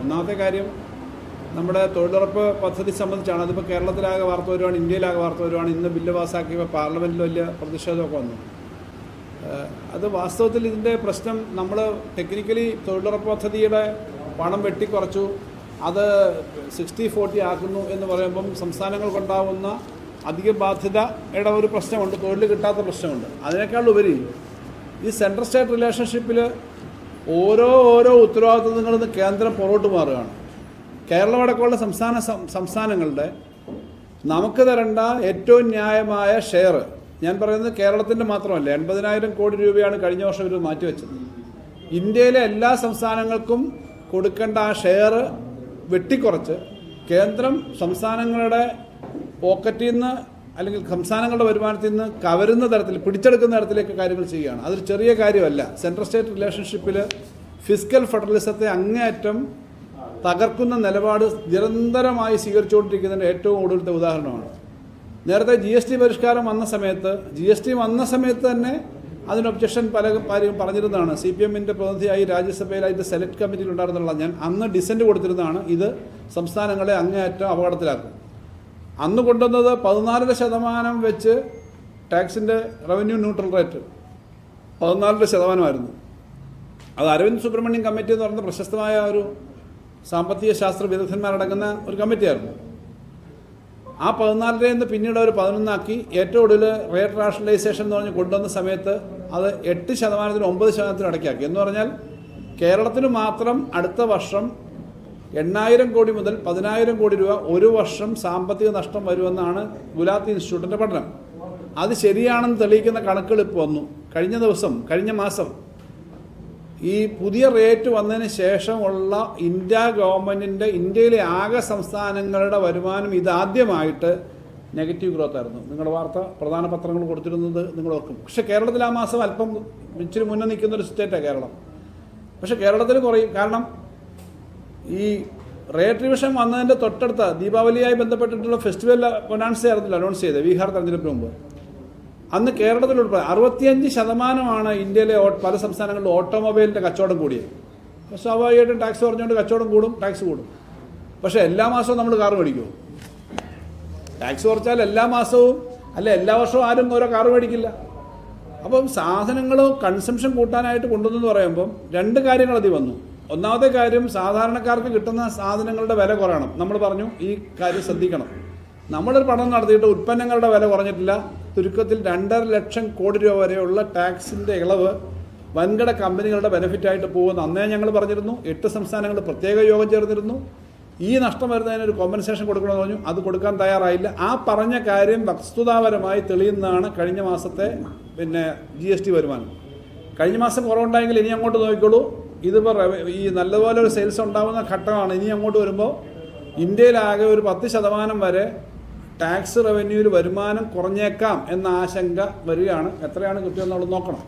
ഒന്നാമത്തെ കാര്യം നമ്മുടെ തൊഴിലുറപ്പ് പദ്ധതി സംബന്ധിച്ചാണ്. അതിപ്പോൾ കേരളത്തിലാകെ വാർത്ത വരുവാണ് ഇന്ത്യയിലാകെ വാർത്ത വരുവാണ്. ഇന്ന് ബില്ല് പാസ്സാക്കിയപ്പോൾ പാർലമെന്റിൽ വലിയ പ്രതിഷേധമൊക്കെ വന്നു. അത് വാസ്തവത്തിൽ ഇതിന്റെ പ്രശ്നം നമ്മൾ ടെക്നിക്കലി തൊഴിലുറപ്പ് പദ്ധതിയുടെ പണം വെട്ടിക്കുറച്ചു. അത് സിക്സ്റ്റി ഫോർട്ടി ആക്കുന്നു എന്ന് പറയുമ്പം സംസ്ഥാനങ്ങൾക്കുണ്ടാവുന്ന അധിക ബാധ്യതയുടെ ഒരു പ്രശ്നമുണ്ട്. തൊഴിൽ കിട്ടാത്ത പ്രശ്നമുണ്ട്. അതിനേക്കാൾ ഉപരി ഈ സെൻട്രൽ സ്റ്റേറ്റ് റിലേഷൻഷിപ്പിൽ ഓരോ ഓരോ ഉത്തരവാദിത്വങ്ങളിൽ നിന്ന് കേന്ദ്രം പുറകോട്ട് മാറുകയാണ്. കേരളമടക്കമുള്ള സംസ്ഥാന സംസ്ഥാനങ്ങളുടെ നമുക്ക് തരേണ്ട ഏറ്റവും ന്യായമായ ഷെയർ ഞാൻ പറയുന്നത് കേരളത്തിന്റെ മാത്രമല്ല എൺപതിനായിരം കോടി രൂപയാണ് കഴിഞ്ഞ വർഷം ഇവർ മാറ്റിവെച്ചത്. ഇന്ത്യയിലെ എല്ലാ സംസ്ഥാനങ്ങൾക്കും കൊടുക്കേണ്ട ആ ഷെയർ വെട്ടിക്കുറച്ച് കേന്ദ്രം സംസ്ഥാനങ്ങളുടെ പോക്കറ്റിൽ നിന്ന് അല്ലെങ്കിൽ സംസ്ഥാനങ്ങളുടെ വരുമാനത്തിൽ നിന്ന് കവരുന്ന തരത്തിൽ പിടിച്ചെടുക്കുന്ന തരത്തിലേക്ക് കാര്യങ്ങൾ ചെയ്യുകയാണ്. അതൊരു ചെറിയ കാര്യമല്ല. സെൻട്രൽ സ്റ്റേറ്റ് റിലേഷൻഷിപ്പിൽ ഫിസിക്കൽ ഫെഡറലിസത്തെ അങ്ങേയറ്റം തകർക്കുന്ന നിലപാട് നിരന്തരമായി സ്വീകരിച്ചുകൊണ്ടിരിക്കുന്നതിന്റെ ഏറ്റവും ഒടുവിലത്തെ ഉദാഹരണമാണ്. നേരത്തെ ജി എസ് ടി പരിഷ്കാരം വന്ന സമയത്ത് ജി എസ് ടി വന്ന സമയത്ത് തന്നെ അതിന് ഒബ്ജക്ഷൻ പല കാര്യം പറഞ്ഞിരുന്നതാണ്. സി പി എമ്മിന്റെ പ്രതിനിധിയായി രാജ്യസഭയിൽ അതിന്റെ സെലക്ട് കമ്മിറ്റിയിൽ ഉണ്ടായിരുന്നുള്ള ഞാൻ അന്ന് ഡിസന്റ് കൊടുത്തിരുന്നതാണ്. ഇത് സംസ്ഥാനങ്ങളെ അങ്ങേയറ്റം അപകടത്തിലാക്കും. അന്ന് കൊണ്ടുവന്നത് പതിനാലര ശതമാനം വെച്ച് ടാക്സിന്റെ റവന്യൂ ന്യൂട്രൽ റേറ്റ്. പതിനാലര ശതമാനമായിരുന്നു. അത് അരവിന്ദ് സുബ്രഹ്മണ്യം കമ്മിറ്റി എന്ന് പറയുന്ന പ്രശസ്തമായ ഒരു സാമ്പത്തിക ശാസ്ത്ര വിദഗ്ധന്മാരടങ്ങുന്ന ഒരു കമ്മിറ്റിയായിരുന്നു. ആ പതിനാലര എന്ന് പിന്നീട് അവർ പതിനൊന്നാക്കി. ഏറ്റവും ഒടുവിൽ റേറ്റ് റാഷണലൈസേഷൻ എന്ന് പറഞ്ഞ് കൊണ്ടുവന്ന സമയത്ത് അത് എട്ട് ശതമാനത്തിന് ഒമ്പത് ശതമാനത്തിന് അടയ്ക്കാക്കി. എന്ന് പറഞ്ഞാൽ കേരളത്തിന് മാത്രം അടുത്ത വർഷം എണ്ണായിരം കോടി മുതൽ പതിനായിരം കോടി രൂപ ഒരു വർഷം സാമ്പത്തിക നഷ്ടം വരുമെന്നാണ് ഗുലാത്തി ഇൻസ്റ്റിറ്റ്യൂട്ടിന്റെ പഠനം. അത് ശരിയാണെന്ന് തെളിയിക്കുന്ന കണക്കുകൾ ഇപ്പോൾ വന്നു. കഴിഞ്ഞ ദിവസം കഴിഞ്ഞ മാസം ഈ പുതിയ റേറ്റ് വന്നതിന് ശേഷമുള്ള ഇന്ത്യ ഗവൺമെന്റിന്റെ ഇന്ത്യയിലെ ആകെ സംസ്ഥാനങ്ങളുടെ വരുമാനം ഇതാദ്യമായിട്ട് നെഗറ്റീവ് ഗ്രോത്ത് ആയിരുന്നു. നിങ്ങളുടെ വാർത്ത പ്രധാന പത്രങ്ങൾ കൊടുത്തിരുന്നത് നിങ്ങൾ ഓർക്കും. പക്ഷേ കേരളത്തിൽ ആ മാസം അല്പം ഇച്ചിരി മുന്നേ നിൽക്കുന്ന ഒരു സ്റ്റേറ്റാണ് കേരളം. പക്ഷേ കേരളത്തിൽ കുറയും. കാരണം ഈ റേറ്റ് റിവിഷൻ വന്നതിന്റെ തൊട്ടടുത്ത ദീപാവലിയായി ബന്ധപ്പെട്ടിട്ടുള്ള ഫെസ്റ്റിവൽ അനൗൺസ് ചെയ്യാറില്ല അനൗൺസ് ചെയ്തത് ബീഹാർ തെരഞ്ഞെടുപ്പിന് മുമ്പ്. അന്ന് കേരളത്തിൽ ഉൾപ്പെടെ അറുപത്തിയഞ്ച് ശതമാനമാണ് ഇന്ത്യയിലെ പല സംസ്ഥാനങ്ങളിലും ഓട്ടോമൊബൈലിന്റെ കച്ചവടം കൂടിയത്. സ്വാഭാവികമായിട്ടും ടാക്സ് പറഞ്ഞുകൊണ്ട് കച്ചവടം കൂടും ടാക്സ് കൂടും. പക്ഷേ എല്ലാ മാസവും നമ്മൾ കാർ മേടിക്കുമോ ടാക്സ് കുറച്ചാൽ എല്ലാ മാസവും അല്ല എല്ലാ വർഷവും ആരും ഓരോ കാർ മേടിക്കില്ല. അപ്പം സാധനങ്ങൾ കൺസംഷൻ കൂട്ടാനായിട്ട് കൊണ്ടുവന്നെന്ന് പറയുമ്പം രണ്ട് കാര്യങ്ങൾ അതിൽ വന്നു. ഒന്നാമത്തെ കാര്യം സാധാരണക്കാർക്ക് കിട്ടുന്ന സാധനങ്ങളുടെ വില കുറയണം. നമ്മൾ പറഞ്ഞു ഈ കാര്യം ശ്രദ്ധിക്കണം. നമ്മളൊരു പഠനം നടത്തിയിട്ട് ഉൽപ്പന്നങ്ങളുടെ വില കുറഞ്ഞിട്ടില്ല. ചുരുക്കത്തിൽ രണ്ടര ലക്ഷം കോടി രൂപ വരെയുള്ള ടാക്സിന്റെ ഇളവ് വൻകിട കമ്പനികളുടെ ബെനിഫിറ്റായിട്ട് പോകുമെന്ന് അന്നേ ഞങ്ങൾ പറഞ്ഞിരുന്നു എട്ട് സംസ്ഥാനങ്ങൾ പ്രത്യേക യോഗം ചേർന്നിരുന്നു. ഈ നഷ്ടം വരുന്നതിന് ഒരു കോമ്പൻസേഷൻ കൊടുക്കണമെന്ന് പറഞ്ഞു. അത് കൊടുക്കാൻ തയ്യാറായില്ല. ആ പറഞ്ഞ കാര്യം വസ്തുതാപരമായി തെളിയുന്നതാണ് കഴിഞ്ഞ മാസത്തെ പിന്നെ ജി എസ് ടി വരുമാനം. കഴിഞ്ഞ മാസം കുറവുണ്ടായെങ്കിൽ ഇനി അങ്ങോട്ട് നോക്കിക്കോളൂ. ഇതിപ്പോൾ ഈ നല്ലപോലെ ഒരു സെയിൽസ് ഉണ്ടാകുന്ന ഘട്ടമാണ്. ഇനി അങ്ങോട്ട് വരുമ്പോൾ ഇന്ത്യയിലാകെ ഒരു പത്ത് ശതമാനം വരെ ടാക്സ് റവന്യൂവിൽ വരുമാനം കുറഞ്ഞേക്കാം എന്ന ആശങ്ക വരികയാണ്. എത്രയാണ് കിട്ടുമെന്നുള്ളത് നോക്കണം.